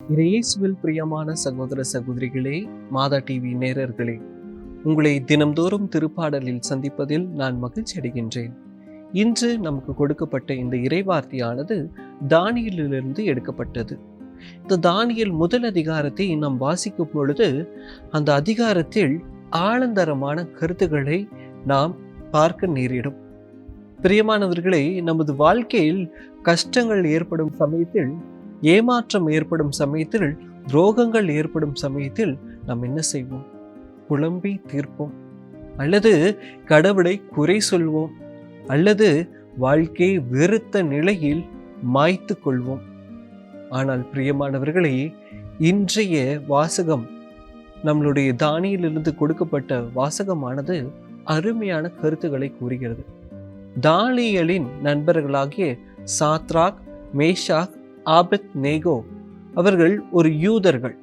இயேசுவில் பிரியமான சகோதர சகோதரிகளே மாதா டிவி நேரர்களே உங்களை தினம்தோறும் திருப்பாடலில் சந்திப்பதில் நான் மகிழ்ச்சி அடைகின்றேன். இன்று நமக்கு கொடுக்கப்பட்ட இந்த இறைவார்த்தையானது தானியலிலிருந்து எடுக்கப்பட்டது. இந்த தானியல் முதல் அதிகாரத்தை நாம் வாசிக்கும் பொழுது அந்த அதிகாரத்தில் ஆழந்தரமான கருத்துக்களை நாம் பார்க்க நேரிடும். பிரியமானவர்களே நமது வாழ்க்கையில் கஷ்டங்கள் ஏற்படும் சமயத்தில் ஏமாற்றம் ஏற்படும் சமயத்தில் துரோகங்கள் ஏற்படும் சமயத்தில் நாம் என்ன செய்வோம்? புலம்பி தீர்ப்போம். அல்லது கடவுளை குறை சொல்வோம். அல்லது வாழ்க்கையை வெறுத்த நிலையில் மாய்த்து கொள்வோம். ஆனால் பிரியமானவர்களே இன்றைய வாசகம் நம்மளுடைய தானியிலிருந்து கொடுக்கப்பட்ட வாசகமானது அருமையான கருத்துக்களை கூறுகிறது. தானியலின் நண்பர்களாகிய சாத்ராக் மேஷாக் ஆபத் நேகோ அவர்கள் ஒரு யூதர்கள்.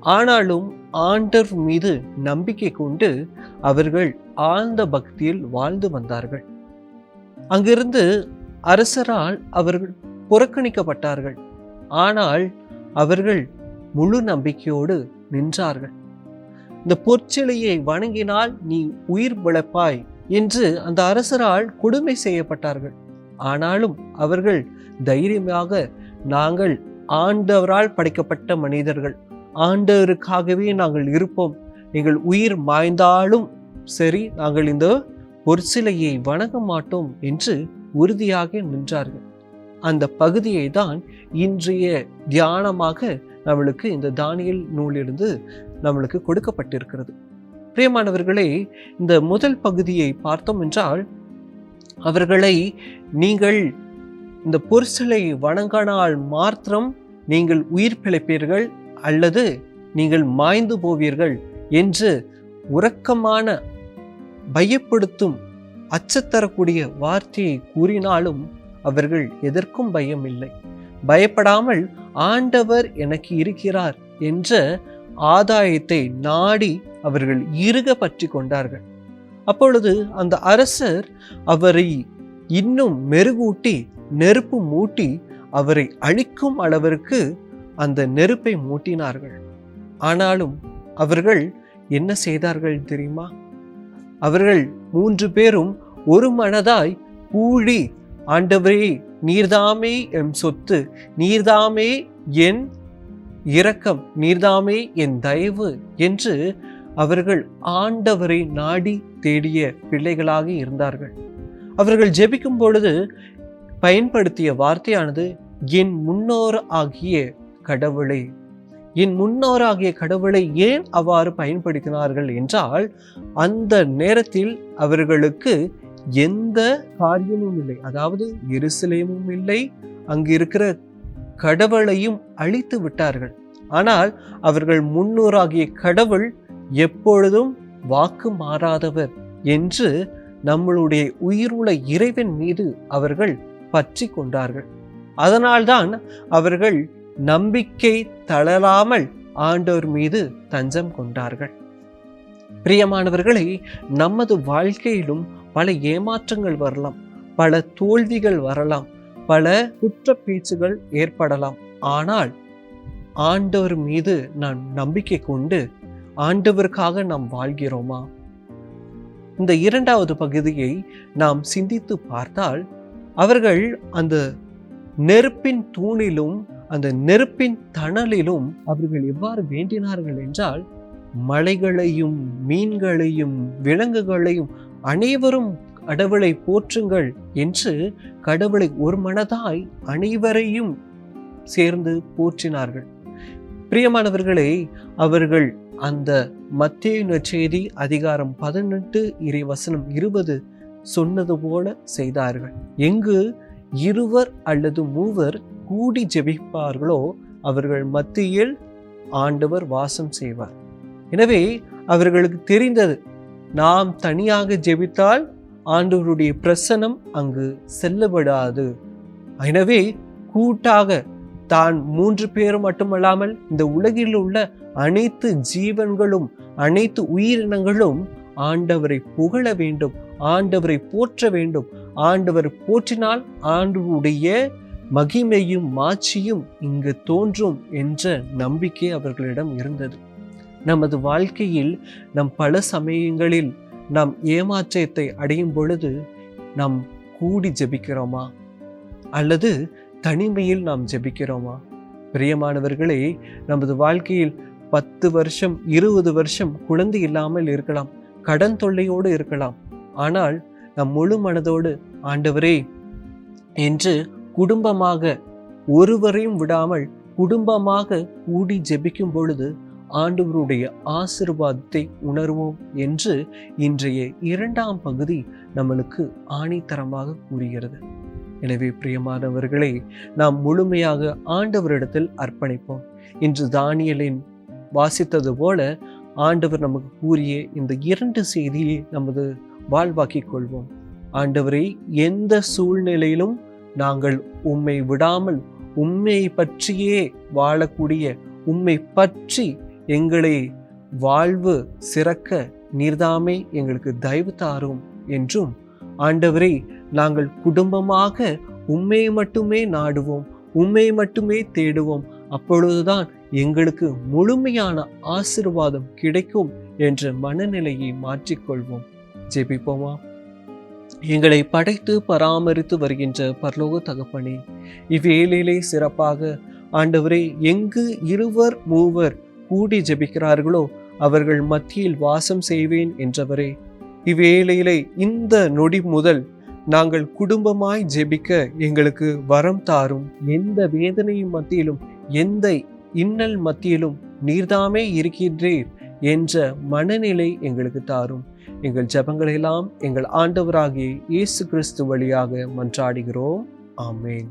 ஆனாலும் ஆண்டர் மீது நம்பிக்கை கொண்டு அவர்கள் ஆழ்ந்த பக்தியில் வாழ்ந்து வந்தார்கள். அங்கிருந்து அரசரால் அவர்கள் புறக்கணிக்கப்பட்டார்கள். ஆனால் அவர்கள் முழு நம்பிக்கையோடு நின்றார்கள். இந்த பொற்சிலையை வணங்கினால் நீ உயிர் பிழைப்பாய் என்று அந்த அரசரால் கொடுமை செய்யப்பட்டார்கள். ஆனாலும் அவர்கள் தைரியமாக நாங்கள் ஆண்டவரால் படைக்கப்பட்ட மனிதர்கள். ஆண்டவருக்காகவே நாங்கள் இருப்போம். எங்கள் உயிர் மாய்ந்தாலும் சரி நாங்கள் இந்த பொற்சிலையை வணங்க மாட்டோம் என்று உறுதியாக நின்றார்கள். அந்த பகுதியை தான் இன்றைய தியானமாக நம்மளுக்கு இந்த தானியல் நூலிலிருந்து நம்மளுக்கு கொடுக்கப்பட்டிருக்கிறது. பிரியமானவர்களே இந்த முதல் பகுதியை பார்த்தோம் என்றால் அவர்களை நீங்கள் இந்த பொற்சிலை வணங்கினால் மாத்திரம் நீங்கள் உயிர் பிழைப்பீர்கள் அல்லது நீங்கள் மாய்ந்து போவீர்கள் என்று உறக்கமான பயப்படுத்தும் அச்சத்தரக்கூடிய வார்த்தையை கூறினாலும் அவர்கள் எதற்கும் பயம் இல்லை பயப்படாமல் ஆண்டவர் எனக்கு இருக்கிறார் என்ற ஆதாயத்தை நாடி அவர்கள் இறுக பற்றி கொண்டார்கள். அப்பொழுது அந்த அரசர் அவரை இன்னும் மெருகூட்டி நெருப்பு மூட்டி அவரை அழிக்கும் அளவிற்கு அந்த நெருப்பை மூட்டினார்கள். ஆனாலும் அவர்கள் என்ன செய்தார்கள் தெரியுமா? அவர்கள் மூன்று பேரும் ஒரு மனதாய் கூடி ஆண்டவரே நீர்தாமே எம் சொத்து நீர்தாமே என் இரக்கம் நீர்தாமே என் தயவு என்று அவர்கள் ஆண்டவரை நாடி தேடிய பிள்ளைகளாக இருந்தார்கள். அவர்கள் ஜெபிக்கும் பொழுது பயன்படுத்திய வார்த்தையானது என் முன்னோர் ஆகிய கடவுளை. என் முன்னோராகிய கடவுளை ஏன் அவ்வாறு பயன்படுத்தினார்கள் என்றால் அந்த நேரத்தில் அவர்களுக்கு எந்த காரியமும் இல்லை. அதாவது எருசலேமும் இல்லை அங்கு இருக்கிற கடவுளையும் அழித்து விட்டார்கள். ஆனால் அவர்கள் முன்னோராகிய கடவுள் எப்பொழுதும் வாக்கு மாறாதவர் என்று நம்மளுடைய உயிருள்ள இறைவன் மீது அவர்கள் பற்றி கொண்டார்கள். அதனால்தான் அவர்கள் நம்பிக்கை தளராமல் ஆண்டோர் மீது தஞ்சம் கொண்டார்கள். பிரியமானவர்களை நமது வாழ்க்கையிலும் பல ஏமாற்றங்கள் வரலாம் பல தோல்விகள் வரலாம் பல குற்ற பேச்சுகள் ஏற்படலாம். ஆனால் ஆண்டவர் மீது நான் நம்பிக்கை கொண்டு ஆண்டவருக்காக நாம் வாழ்கிறோமா? இந்த இரண்டாவது பகுதியை நாம் சிந்தித்து பார்த்தால் அவர்கள் அந்த நெருப்பின் தூணிலும் அந்த நெருப்பின் தணலிலும் அவர்கள் எவ்வாறு வேண்டினார்கள் என்றால் மலைகளையும் மீன்களையும் விலங்குகளையும் அனைவரும் கடவுளை போற்றுங்கள் என்று கடவுளை ஒரு மனதாய் அனைவரையும் சேர்ந்து போற்றினார்கள். பிரியமானவர்களே அவர்கள் அந்த மத்திய நற்செய்தி அதிகாரம் பதினெட்டு இறைவசனம் இருபது சொன்னது போல செய்தார்கள். எங்கு இருவர் அல்லது மூவர் கூடி ஜெபிப்பார்களோ அவர்கள் மத்தியில் ஆண்டவர் வாசம் செய்வார். எனவே அவர்களுக்கு தெரிந்தது நாம் தனியாக ஜெபித்தால் ஆண்டவருடைய பிரசனம் அங்கு செல்லப்படாது. எனவே கூட்டாக தான் மூன்று பேர் மட்டுமல்லாமல் இந்த உலகில் உள்ள அனைத்து ஜீவன்களும் அனைத்து உயிரினங்களும் ஆண்டவரை புகழ வேண்டும். ஆண்டவரை போற்ற வேண்டும். ஆண்டவர் போற்றினால் ஆண்டவருடைய மகிமையும் மாட்சியும் இங்கு தோன்றும் என்ற நம்பிக்கை அவர்களிடம் இருந்தது. நமது வாழ்க்கையில் நம் பல சமயங்களில் நாம் ஏமாற்றத்தை அடையும் பொழுது நாம் கூடி ஜெபிக்கிறோமா? அல்லது தனிமையில் நாம் ஜெபிக்கிறோமா? பிரியமானவர்களே நமது வாழ்க்கையில் பத்து வருஷம் இருபது வருஷம் குழந்தை இல்லாமல் இருக்கலாம். கடன் தொல்லையோடு இருக்கலாம். ஆனால் நம் முழு மனதோடு ஆண்டவரே என்று குடும்பமாக ஒருவரையும் விடாமல் குடும்பமாக கூடி ஜெபிக்கும் பொழுது ஆண்டவருடைய ஆசிர்வாதத்தை உணர்வோம் என்று இன்றைய இரண்டாம் பகுதி நம்மளுக்கு ஆணித்தரமாக கூறுகிறது. எனவே பிரியமானவர்களே நாம் முழுமையாக ஆண்டவரிடத்தில் அர்ப்பணிப்போம். இன்று தானியலின் வாசித்தது போல ஆண்டவர் நமக்கு கூறிய இந்த இரண்டு செய்தியை நமது வாழ்வாக்கிக் கொள்வோம் ஆண்டவரை எந்த சூழ்நிலையிலும் நாங்கள் உம்மை விடாமல் உண்மை பற்றியே வாழக்கூடிய உம்மை பற்றி எங்களை வாழ்வு சிறக்க நீர்தாமே எங்களுக்கு தயவு தாரும் என்றும் ஆண்டவரை நாங்கள் குடும்பமாக உண்மை மட்டுமே நாடுவோம் உண்மை மட்டுமே தேடுவோம். அப்பொழுதுதான் எங்களுக்கு முழுமையான ஆசிர்வாதம் கிடைக்கும் என்ற மனநிலையை மாற்றிக்கொள்வோம். ஜெபிப்போமா? எங்களை படைத்து பராமரித்து வருகின்ற பரலோக தகப்பனே இவ்வேலையிலே சிறப்பாக ஆண்டவரே எங்கு இருவர் மூவர் கூடி ஜெபிக்கிறார்களோ அவர்கள் மத்தியில் வாசம் செய்வேன் என்றவரே. இவ்வேளையிலே இந்த நொடி முதல் நாங்கள் குடும்பமாய் ஜெபிக்க எங்களுக்கு வரம் தாரும். எந்த வேதனையும் மத்தியிலும் எந்த இன்னல் மத்தியிலும் நீர்தாமே இருக்கின்றீர் என்ற மனநிலை எங்களுக்கு தாரும். எங்கள் ஜெபங்களெல்லாம் எங்கள் ஆண்டவராகிய இயேசு கிறிஸ்து வழியாக மன்றாடுகிறோம். ஆமேன்.